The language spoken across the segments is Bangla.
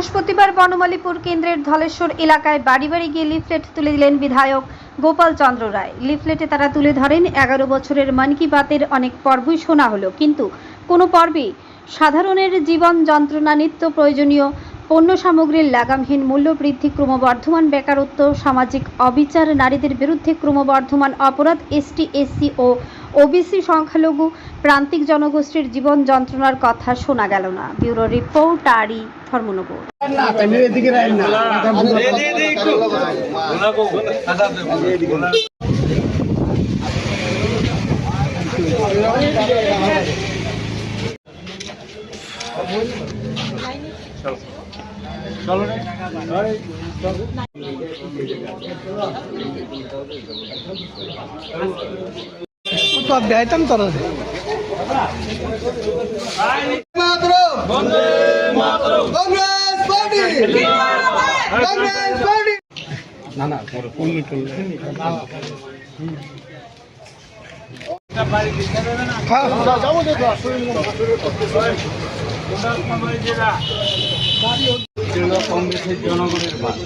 বৃহস্পতিবার বনমালীপুর কেন্দ্রের ধলেশ্বর এলাকায় বাড়ি বাড়ি গিয়ে লিফলেট তুলে দিলেন বিধায়ক গোপাল চন্দ্র রায়। লিফলেটে তারা তুলে ধরেন, এগারো বছরের মন কি বাতের অনেক পর্বই শোনা হলো, কিন্তু কোনো পর্বেই সাধারণের জীবন যন্ত্রণা, নিত্য প্রয়োজনীয় পণ্য সামগ্রীর লাগামহীন মূল্য বৃদ্ধি, ক্রমবর্ধমান বেকারত্ব, সামাজিক অবিচার, নারীদের বিরুদ্ধে ক্রমবর্ধমান অপরাধ, এসটি, এসসি ও ওবিসি সংখ্যালঘু প্রান্তিক জনগোষ্ঠীর জীবন যন্ত্রণার কথা শোনা গেল না। ব্যুরো রিপোর্ট আরই ধর্মনগর। কংগ্রেস পার্টি না না পনেরো টুললে কংগ্রেসের জনগণের বাদ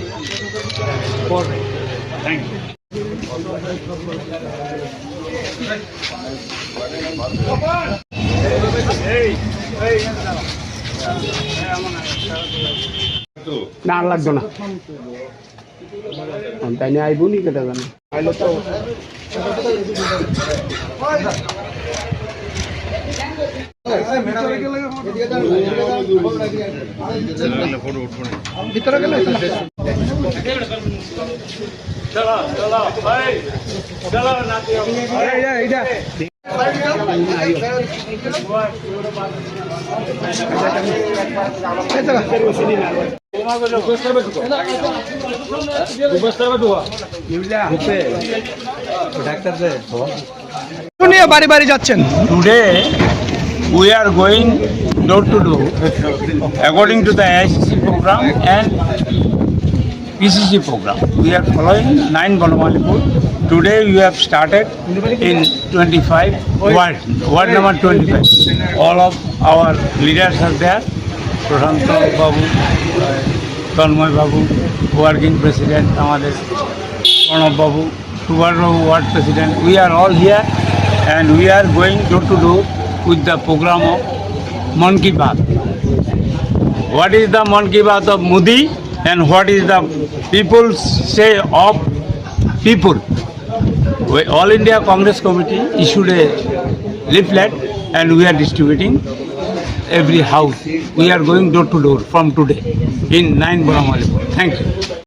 থ্যাংক ইউ না লাগতো না। তাই নিয়ে আইবো নি কেটে জানি। আইলে তো ভিতরে গেলে? বাড়ি বাড়ি যাচ্ছেন। Today we are going door to door according to the AC programme and PCC program. We are following 9 Bonamalipur. Today, we have started in 25 ward, ward number 25. All of our leaders are there. Prashanta Babu Tanmoy Babu working president আমাদের Pranab Subhash Babu ward president we are all here and we are going door to door with the programme of Mann Ki Baat what is the Mon Ki Baat of Modi and what is the people say of people. We, All India Congress Committee issued a leaflet and we are distributing every house. We are going door to door from today in 9 Bonamalipur. Thank you.